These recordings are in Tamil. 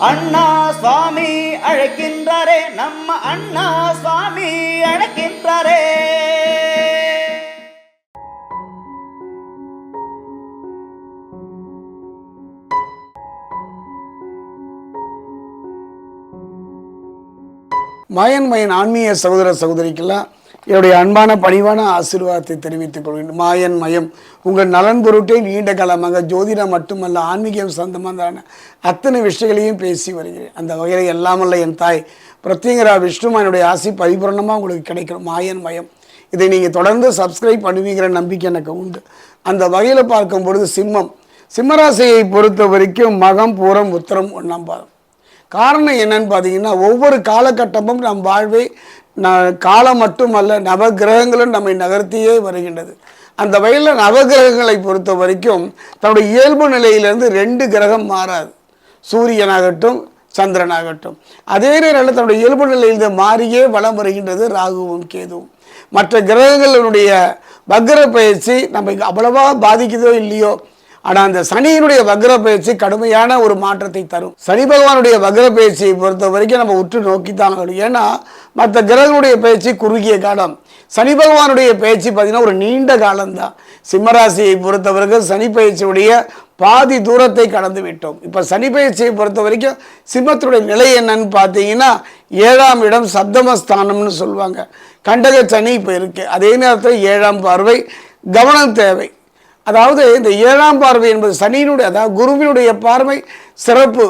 அண்ணா சுவாமி அழைக்கின்றாரே நம்ம அண்ணா சுவாமி அழைக்கின்றாரே. மயன் மயன் ஆன்மீக சகோதர சகோதரிக்கெல்லாம் என்னுடைய அன்பான பணிவான ஆசீர்வாதத்தை தெரிவித்துக் கொள்கிறேன் மாயன் மயம். உங்கள் நலன் பொருட்டே நீண்ட காலமாக ஜோதிடம் மட்டுமல்ல ஆன்மீகம் சம்பந்தமான அத்தனை விஷயங்களையும் பேசி வருகிறேன். அந்த வகையில் எல்லாமல்ல என் தாய். பிரத்யேகரா விஷ்ணுமா என்னுடைய ஆசி பரிபூரணமாக உங்களுக்கு கிடைக்கும் மாயன் மயம். இதை நீங்கள் தொடர்ந்து சப்ஸ்கிரைப் பண்ணுவீங்கிற நம்பிக்கை எனக்கு உண்டு. அந்த வகையில் பார்க்கும் பொழுது சிம்மம். சிம்மராசியை பொறுத்த வரைக்கும் மகம் பூரம் உத்தரம் ஒன்றாம் பாதம். காரணம் என்னன்னு பார்த்தீங்கன்னா ஒவ்வொரு காலகட்டமும் நம் வாழ்வை ந காலம் மட்டுமல்ல நவகிரகங்களும் நம்மை நகர்த்தியே வருகின்றது. அந்த வகையில் நவகிரகங்களை பொறுத்த வரைக்கும் தன்னுடைய இயல்பு நிலையிலிருந்து ரெண்டு கிரகம் மாறாது. சூரியனாகட்டும் சந்திரனாகட்டும். அதே நேரத்தில் தன்னுடைய இயல்பு நிலையிலிருந்து மாறியே வலம் வருகின்றது ராகுவும் கேதுவும். மற்ற கிரகங்களினுடைய வக்ர பயிற்சி நம்ம அவ்வளவா பாதிக்குதோ இல்லையோ ஆனால் அந்த சனியினுடைய வக்ர பயிற்சி கடுமையான ஒரு மாற்றத்தை தரும். சனி பகவானுடைய வக்ர பயிற்சியை பொறுத்த வரைக்கும் நம்ம உற்று நோக்கித்தான் ஆகணும். ஏன்னா மற்ற கிரகங்களுடைய பயிற்சி குறுகிய காலம். சனி பகவானுடைய பயிற்சி பார்த்தீங்கன்னா ஒரு நீண்ட காலம்தான். சிம்மராசியை பொறுத்தவரைக்கும் சனி பயிற்சியுடைய பாதி தூரத்தை கடந்து விட்டோம். இப்போ சனி பயிற்சியை பொறுத்த வரைக்கும் சிம்மத்தினுடைய நிலை என்னன்னு பார்த்தீங்கன்னா ஏழாம் இடம் சப்தமஸ்தானம்னு சொல்லுவாங்க. கண்டக சனி இப்போ இருக்குது அதே நேரத்தில் ஏழாம் பார்வை கவனம் தேவை. அதாவது இந்த ஏழாம் பார்வை என்பது சனியினுடைய அதாவது குருவினுடைய பார்வை சிறப்பு.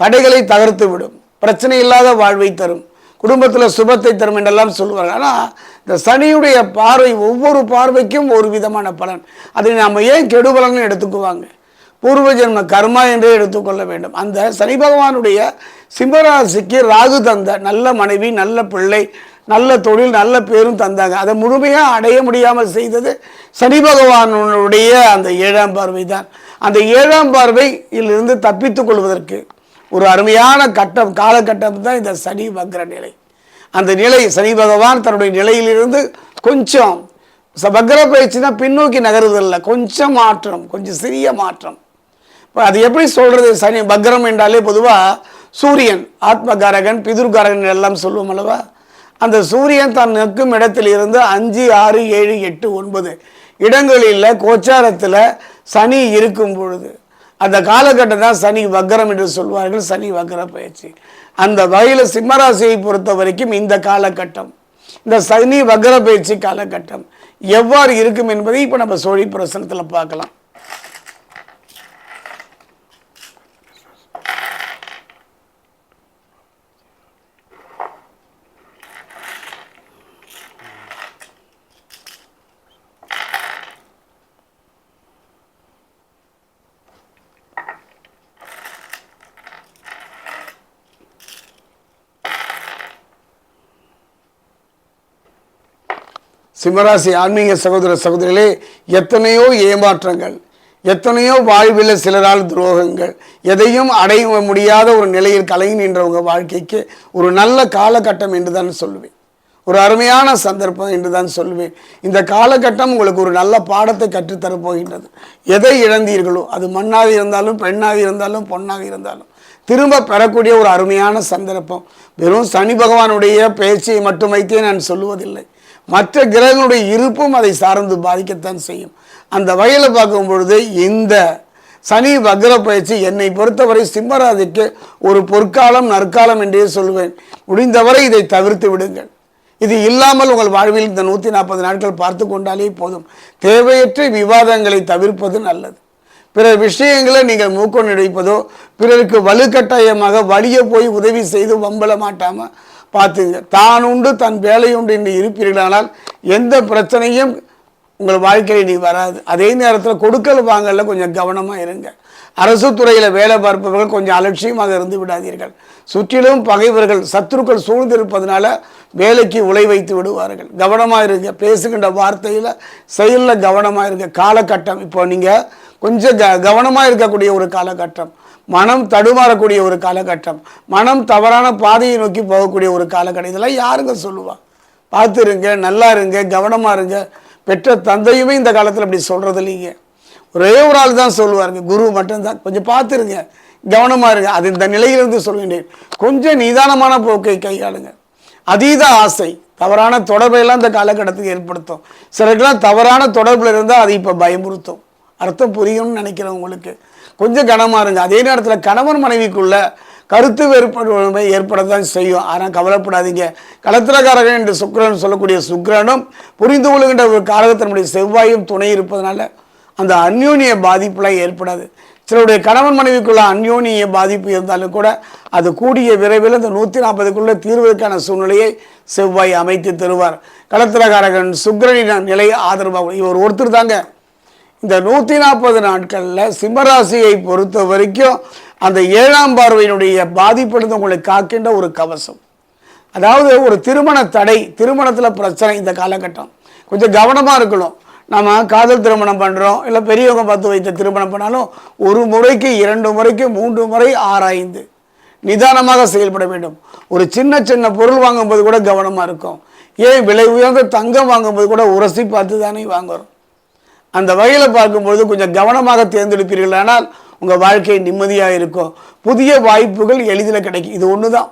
தடைகளை தகர்த்து விடும். பிரச்சனை இல்லாத வாழ்வை தரும். குடும்பத்தில் சுபத்தை தரும் என்றெல்லாம் சொல்லுவாங்க ஆனால் இந்த சனியுடைய பார்வை ஒவ்வொரு பார்வைக்கும் ஒரு விதமான பலன். அதை நாம் ஏன் கெடுபலன்னு எடுத்துக்குவாங்க? பூர்வ ஜென்ம கர்மா என்றே எடுத்துக்கொள்ள வேண்டும். அந்த சனி பகவானுடைய சிம்மராசிக்கு ராகு தந்த நல்ல மனைவி நல்ல பிள்ளை நல்ல தொழில் நல்ல பேரும் தந்தாங்க. அதை முழுமையாக அடைய முடியாமல் செய்தது சனி பகவானுடைய அந்த ஏழாம் பார்வை தான் அந்த ஏழாம் பார்வையிலிருந்து தப்பித்துக் கொள்வதற்கு ஒரு அருமையான கட்டம் காலகட்டம் தான் இந்த சனி வக்ர நிலை. அந்த நிலை சனி பகவான் தன்னுடைய நிலையிலிருந்து கொஞ்சம் ச- வக்ர பயிற்சினா பின்னோக்கி நகருதல்ல. கொஞ்சம் மாற்றம் கொஞ்சம் சிறிய மாற்றம். இப்போ அது எப்படி சொல்கிறது சனி வக்ரம் என்றாலே பொதுவாக சூரியன் ஆத்மகாரகன் பிதுர்காரகன் எல்லாம் சொல்லுவோம் அல்லவா? அந்த சூரியன் தன் நிற்கும் இடத்தில் இருந்து அஞ்சு ஆறு ஏழு எட்டு ஒன்பது இடங்களில் கோச்சாரத்தில் சனி இருக்கும் பொழுது. அந்த காலகட்டம் தான் சனி வக்கரம் என்று சொல்வார்கள். சனி வக்கர பயிற்சி. அந்த வகையில் சிம்மராசியை பொறுத்த வரைக்கும் இந்த காலகட்டம். இந்த சனி வக்கர பயிற்சி காலகட்டம் எவ்வாறு இருக்கும் என்பதை இப்போ நம்ம சோழி பிரசனத்தில் பார்க்கலாம். சிம்மராசி ஆன்மீக சகோதர சகோதரிகளே எத்தனையோ ஏமாற்றங்கள் எத்தனையோ வாழ்வில் சிலரால் துரோகங்கள் எதையும் அடைய முடியாத ஒரு நிலையில் கலங்கி நின்றவங்க வாழ்க்கைக்கு ஒரு நல்ல காலகட்டம் என்று தான் சொல்லுவேன். ஒரு அருமையான சந்தர்ப்பம் என்று தான் சொல்லுவேன். இந்த காலகட்டம் உங்களுக்கு ஒரு நல்ல பாடத்தை கற்றுத்தரப் போகின்றது. எதை இழந்தீர்களோ அது மண்ணாக இருந்தாலும் பெண்ணாக இருந்தாலும் பொண்ணாக இருந்தாலும் திரும்ப பெறக்கூடிய ஒரு அருமையான சந்தர்ப்பம். வெறும் சனி பகவானுடைய பேச்சை மட்டும் வைத்தே நான் சொல்லுவதில்லை. மற்ற கிரகங்களுடைய இருப்பும் அதை சார்ந்து பாதிக்கத்தான் செய்யும். அந்த வகையில் பார்க்கும் பொழுது இந்த சனி வக்ர பயிற்சி என்னை பொறுத்தவரை சிம்மராதிக்கு ஒரு பொற்காலம் நற்காலம் என்றே சொல்வேன் முடிந்தவரை இதை தவிர்த்து விடுங்கள். இது இல்லாமல் உங்கள் வாழ்வில் இந்த நூற்றி நாற்பது நாட்கள் பார்த்து கொண்டாலே போதும். தேவையற்ற விவாதங்களை தவிர்ப்பது நல்லது. பிறர் விஷயங்களை நீங்கள் மூக்கம் நுழைப்பதோ பிறருக்கு வலுக்கட்டாயமாக வலிய போய் உதவி செய்து வம்பல மாட்டாமல் பார்த்துங்க. தான் உண்டு தன் வேலை உண்டு என்று இருப்பீர்களானால் எந்த பிரச்சனையும் உங்கள் வாழ்க்கையில் நீ வராது. அதே நேரத்தில் கொடுக்கல் வாங்கல கொஞ்சம் கவனமாக இருங்க. அரசு துறையில் வேலை பார்ப்பவர்கள் கொஞ்சம் அலட்சியமாக இருந்து விடாதீர்கள். சுற்றிலும் பகைவர்கள் சத்துருக்கள் சூழ்ந்திருப்பதனால வேலைக்கு உலை வைத்து விடுவார்கள். கவனமாக இருங்க. பேசுகின்ற வார்த்தையில் செயலில் கவனமாக இருங்க. காலகட்டம். இப்போ நீங்கள் கொஞ்சம் க கவனமாக இருக்கக்கூடிய ஒரு காலகட்டம். மனம் தடுமாறக்கூடிய ஒரு காலகட்டம். மனம் தவறான பாதையை நோக்கி போகக்கூடிய ஒரு காலகட்டம். இதெல்லாம் யாருங்க சொல்லுவாள் பார்த்து இருங்க. நல்லா இருங்க. கவனமாக இருங்க. பெற்ற தந்தையுமே இந்த காலத்தில் அப்படி சொல்கிறது இல்லைங்க ஒரே ஒரு ஆள் தான் சொல்லுவாருங்க. குரு மட்டும்தான். கொஞ்சம் பார்த்துருங்க கவனமாக இருங்க. அது இந்த நிலையிலிருந்து சொல்கின்றேன் கொஞ்சம் நிதானமான போக்கை கையாளுங்க. அதீத ஆசை. தவறான தொடர்பையெல்லாம் இந்த காலகட்டத்துக்கு ஏற்படுத்தும். சிலருக்கெல்லாம் தவறான தொடர்பில் இருந்தால் அது இப்போ பயமுறுத்தும். அர்த்தம் புரியும்னு நினைக்கிறேன் உங்களுக்கு. கொஞ்சம் கனமாக இருங்க. அதே நேரத்தில் கணவன் மனைவிக்குள்ள கருத்து வேறுபாடு ஏற்படத்தான் செய்யும். ஆனால் கவலைப்படாதீங்க. களத்திரக்காரகன் என்று சுக்கரன் சொல்லக்கூடிய சுக்கரனும் புரிந்து கொள்கின்ற ஒரு காரகத்தினுடைய செவ்வாயும் துணை இருப்பதனால அந்த அந்யோன்ய பாதிப்புலாம் ஏற்படாது. சிலருடைய கணவன் மனைவிக்குள்ள அந்யோனிய பாதிப்பு இருந்தாலும் கூட அது கூடிய விரைவில் இந்த நூற்றி நாற்பதுக்குள்ளே தீர்வதற்கான சூழ்நிலையை செவ்வாய் அமைத்து தருவார். களத்திரகாரகன் சுக்கரனின் நிலை ஆதரவாக இவர் ஒருத்தர் தாங்க. இந்த நூற்றி நாற்பது நாட்களில் சிம்மராசியை பொறுத்த வரைக்கும் அந்த ஏழாம் பார்வையினுடைய பாதிப்பிலிருந்து உங்களை காக்கின்ற ஒரு கவசம். அதாவது ஒரு திருமண தடை திருமணத்தில் பிரச்சனை இந்த காலகட்டம். கொஞ்சம் கவனமாக இருக்கணும். நம்ம காதல் திருமணம் பண்ணுறோம் இல்லை பெரியவங்க பார்த்து வைத்த திருமணம் பண்ணாலும் ஒரு முறைக்கு இரண்டு முறைக்கு மூன்று முறை ஆராய்ந்து நிதானமாக செயல்பட வேண்டும். ஒரு சின்ன சின்ன பொருள் வாங்கும்போது கூட கவனமாக இருக்கும். ஏன் விலை உயர்ந்த தங்கம் வாங்கும்போது கூட உரசி பார்த்து தானே வாங்குறோம். அந்த வகையில் பார்க்கும்பொழுது கொஞ்சம் கவனமாக தேர்ந்தெடுப்பீர்கள். ஆனால் உங்கள் வாழ்க்கை நிம்மதியாக இருக்கும். புதிய வாய்ப்புகள் எளிதில் கிடைக்கும். இது ஒன்று தான்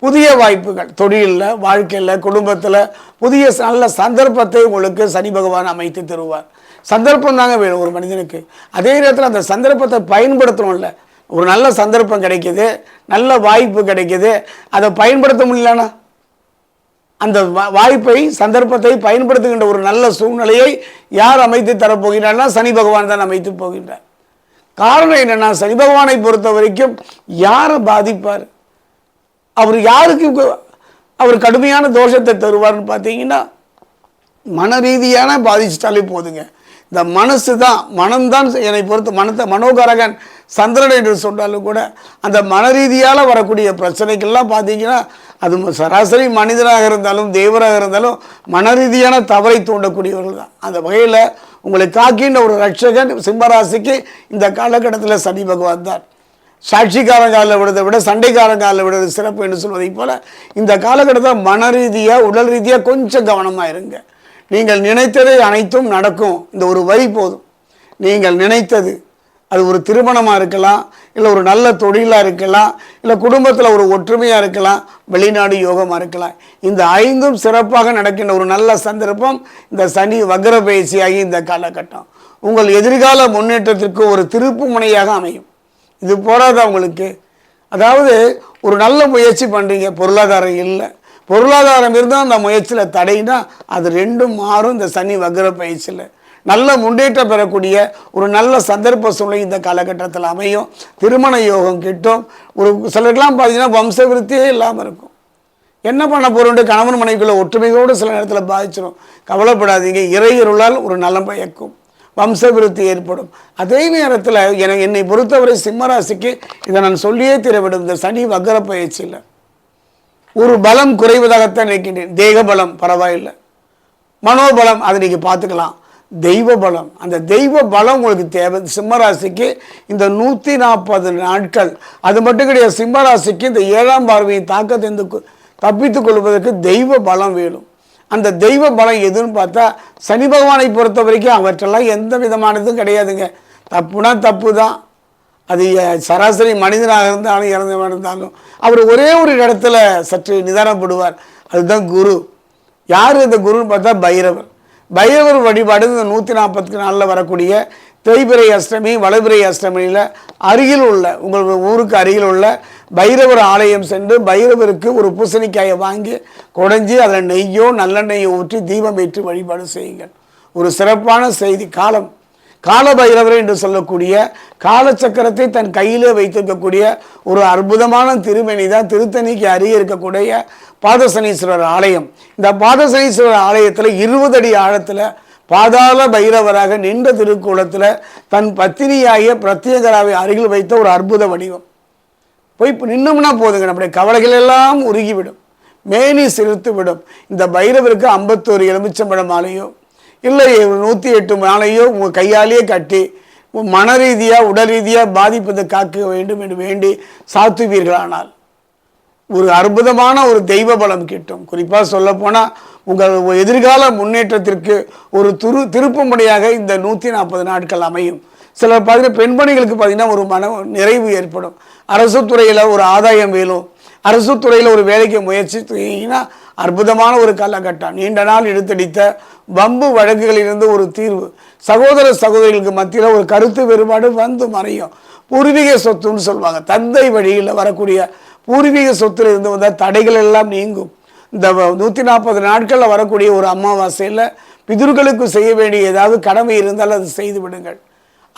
புதிய வாய்ப்புகள். தொழிலில் வாழ்க்கையில் குடும்பத்தில் புதிய நல்ல சந்தர்ப்பத்தை உங்களுக்கு சனி பகவான் அமைத்து தருவார். சந்தர்ப்பம் தாங்க வேணும் ஒரு மனிதனுக்கு. அதே நேரத்தில் அந்த சந்தர்ப்பத்தை பயன்படுத்தணும்ல ஒரு நல்ல சந்தர்ப்பம் கிடைக்கிது நல்ல வாய்ப்பு கிடைக்கிது அதை பயன்படுத்த முடியலனா? அந்த வா- வாய்ப்பை சந்தர்ப்பத்தை பயன்படுத்துகின்ற ஒரு நல்ல சூழ்நிலையை யார் அமைத்து தரப்போகிறார்னா சனி பகவான் தான் அமைத்து போகின்றார். காரணம் என்னென்னா சனி பகவானை பொறுத்த வரைக்கும் யாரை பாதிப்பார்? அவர் யாருக்கு அவர் கடுமையான தோஷத்தை தருவார்னு பார்த்தீங்கன்னா மன ரீதியான பாதிச்சிட்டாலே போதுங்க. இந்த மனசு தான் மனம்தான் என்னை பொறுத்து மனத்தை மனோகரகன் சந்திரன் என்று சொன்னாலும் கூட அந்த மன ரீதியால் வரக்கூடிய பிரச்சனைகள்லாம் பார்த்தீங்கன்னா அது சராசரி மனிதனாக இருந்தாலும் தேவராக இருந்தாலும் மன ரீதியான தவறை தூண்டக்கூடியவர்கள் தான். அந்த வகையில் உங்களை காக்கின்ற ஒரு ரட்சகன் சிம்மராசிக்கு இந்த காலகட்டத்தில் சனி பகவான் தான். சாட்சிக்காரன் காலில் விடுறதை விட சண்டைக்காரன் காலில் விடுறது சிறப்பு என்று சொல்வதை. போல் இந்த காலகட்டத்தில் மன ரீதியாக உடல் ரீதியாக கொஞ்சம் கவனமாக இருங்க. நீங்கள் நினைத்ததை அனைத்தும் நடக்கும். இந்த ஒரு வரி போதும். நீங்கள் நினைத்தது அது ஒரு திருமணமாக இருக்கலாம் இல்லை ஒரு நல்ல தொழிலாக இருக்கலாம் இல்லை குடும்பத்தில் ஒரு ஒற்றுமையாக இருக்கலாம் வெளிநாடு யோகமாக இருக்கலாம். இந்த ஐந்தும் சிறப்பாக நடக்கின்ற ஒரு நல்ல சந்தர்ப்பம் இந்த சனி வக்ர பயிற்சியாகி இந்த காலகட்டம். உங்கள் எதிர்கால முன்னேற்றத்திற்கு ஒரு திருப்பு முனையாக அமையும். இது போராதா உங்களுக்கு அதாவது ஒரு நல்ல முயற்சி பண்ணுறீங்க பொருளாதாரம் இல்லை. பொருளாதாரம் இருந்தால் அந்த முயற்சியில் தடைனா அது ரெண்டும் மாறும் இந்த சனி வக்ர பயிற்சியில். நல்ல முன்னேற்றம் பெறக்கூடிய ஒரு நல்ல சந்தர்ப்ப சூழ்நிலை இந்த காலகட்டத்தில் அமையும். திருமண யோகம் கிட்டும். ஒரு சிலருக்கெல்லாம் பார்த்தீங்கன்னா வம்ச விருத்தியே இல்லாமல் இருக்கும். என்ன பண்ண போகிறோம் கணவன் மனைவிக்குள்ள ஒற்றுமையோடு சில நேரத்தில் பாதிச்சிடும் கவலைப்படாதீங்க இறையருளால் ஒரு நலம் பயக்கும். வம்சவிருத்தி ஏற்படும். அதே நேரத்தில் எனக்கு என்னை பொறுத்தவரை சிம்மராசிக்கு இதை நான் சொல்லியே தீரவிடும். இந்த சனி வக்கர பயிற்சியில் ஒரு பலம் குறைவதாகத்தான் நினைக்கின்றேன் தேக பலம் பரவாயில்லை. மனோபலம் அதை நீங்கள் பார்த்துக்கலாம். தெய்வ பலம். அந்த தெய்வ பலம் உங்களுக்கு தேவை. சிம்மராசிக்கு இந்த நூற்றி நாற்பது நாட்கள் அது மட்டும் கிடையாது சிம்மராசிக்கு இந்த ஏழாம் பார்வையின் தாக்கத்தை தப்பித்துக் கொள்வதற்கு தெய்வ பலம் வேணும். அந்த தெய்வ பலம் எதுன்னு பார்த்தா சனி பகவானை பொறுத்த வரைக்கும் அவற்றெல்லாம் எந்த விதமானதும் கிடையாதுங்க. தப்புனா தப்பு தான் அது சராசரி மனிதனாக இருந்தாலும் இறந்தவன் இருந்தாலும் அவர் ஒரே ஒரு இடத்துல சற்று நிதானப்படுவார். அதுதான் குரு. யார் இந்த குருன்னு பார்த்தா பைரவர். பைரவர் வழிபாடு இந்த நூற்றி நாற்பத்தி நாலில் வரக்கூடிய தேய்பிரை அஷ்டமி வளபிரை அஷ்டமியில் அருகில் உள்ள உங்கள் ஊருக்கு அருகில் உள்ள பைரவர் ஆலயம் சென்று பைரவருக்கு ஒரு பூசணிக்காயை வாங்கி குடைஞ்சி அதில் நெய்யோ நல்லெண்ணெய்யோ ஊற்றி தீபம் ஏற்றி வழிபாடு செய்யுங்கள். ஒரு சிறப்பான செய்தி காலம். கால பைரவர் என்று சொல்லக்கூடிய காலச்சக்கரத்தை தன் கையிலே வைத்திருக்கக்கூடிய ஒரு அற்புதமான திருமணி தான் திருத்தணிக்கு அருகே இருக்கக்கூடிய பாதசனீஸ்வரர் ஆலயம். இந்த பாதசனீஸ்வரர் ஆலயத்தில் இருபது அடி ஆழத்தில் பாதாள பைரவராக நின்ற திருக்கூலத்தில் தன் பத்தினியாகிய பிரத்யேகராவை அருகில் வைத்த ஒரு அற்புத வடிவம். போய் இப்போ நின்னோம்னா போதுங்க நம்முடைய கவலைகள் எல்லாம் உருகிவிடும். மேனி சிரித்து விடும். இந்த பைரவருக்கு ஐம்பத்தோரு எலுமிச்சம்பழம் மாலையோ இல்லை நூற்றி எட்டு மாலையோ உங்கள் கையாலேயே கட்டி உன் மன ரீதியாக உடல் ரீதியாக பாதிப்பதை காக்க வேண்டும் என்று வேண்டி சாத்துவீர்களானால். ஒரு அற்புதமான ஒரு தெய்வ பலம் கிட்டும். குறிப்பாக சொல்லப்போனால் உங்கள் எதிர்கால முன்னேற்றத்திற்கு ஒரு துரு திருப்புமுனையாக இந்த நூற்றி நாற்பது நாட்கள் அமையும். சில பார்த்தீங்கன்னா பெண்மணிகளுக்கு பார்த்தீங்கன்னா ஒரு மன நிறைவு ஏற்படும். அரசு துறையில் ஒரு ஆதாயம் வேணும். அரசு துறையில் ஒரு வேலைக்கு முயற்சி செய்யீங்கன்னா அற்புதமான ஒரு காலகட்டம். நீண்ட நாள் இழுத்தடித்த வம்பு வழக்குகளிலிருந்து ஒரு தீர்வு. சகோதர சகோதரிகளுக்கு மத்தியில் ஒரு கருத்து வேறுபாடு வந்து மறையும். பூர்வீக சொத்துன்னு சொல்லுவாங்க. தந்தை வழியில் வரக்கூடிய பூர்வீக சொத்துல இருந்து வந்த தடைகள் எல்லாம் நீங்கும். இந்த நூற்றி நாற்பது நாட்களில் வரக்கூடிய ஒரு அமாவாசையில் பிதுர்களுக்கு செய்ய வேண்டிய ஏதாவது கடமை இருந்தால் அது செய்து விடுங்கள்.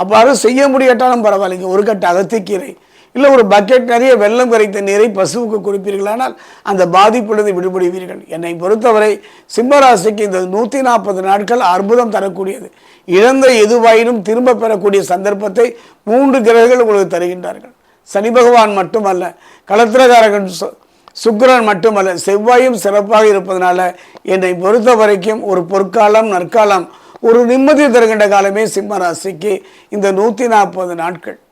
அவ்வாறு செய்ய முடியாட்டாலும் பரவாயில்லைங்க ஒரு கட்ட அகத்திக்கீரை. இல்லை ஒரு பக்கெட் நிறைய வெள்ளம் கரைத்த நீரை பசுவுக்கு கொடுப்பீர்களானால் அந்த பாதிப்பிலிருந்து விடுபடுவீர்கள். என்னை பொறுத்தவரை சிம்மராசிக்கு இந்த நூற்றி நாற்பது நாட்கள் அற்புதம் தரக்கூடியது. இழந்த எதுவாயினும் திரும்ப பெறக்கூடிய சந்தர்ப்பத்தை மூன்று கிரகங்கள் உங்களுக்கு தருகின்றார்கள். சனி பகவான் மட்டுமல்ல களத்திரகாரகன் சு- சுக்கிரன் மட்டுமல்ல செவ்வாயும் சிறப்பாக இருப்பதனால என்னை பொறுத்த வரைக்கும் ஒரு பொற்காலம் நற்காலம் ஒரு நிம்மதி தருகின்ற காலமே சிம்ம ராசிக்கு இந்த நூற்றி நாற்பது நாட்கள்.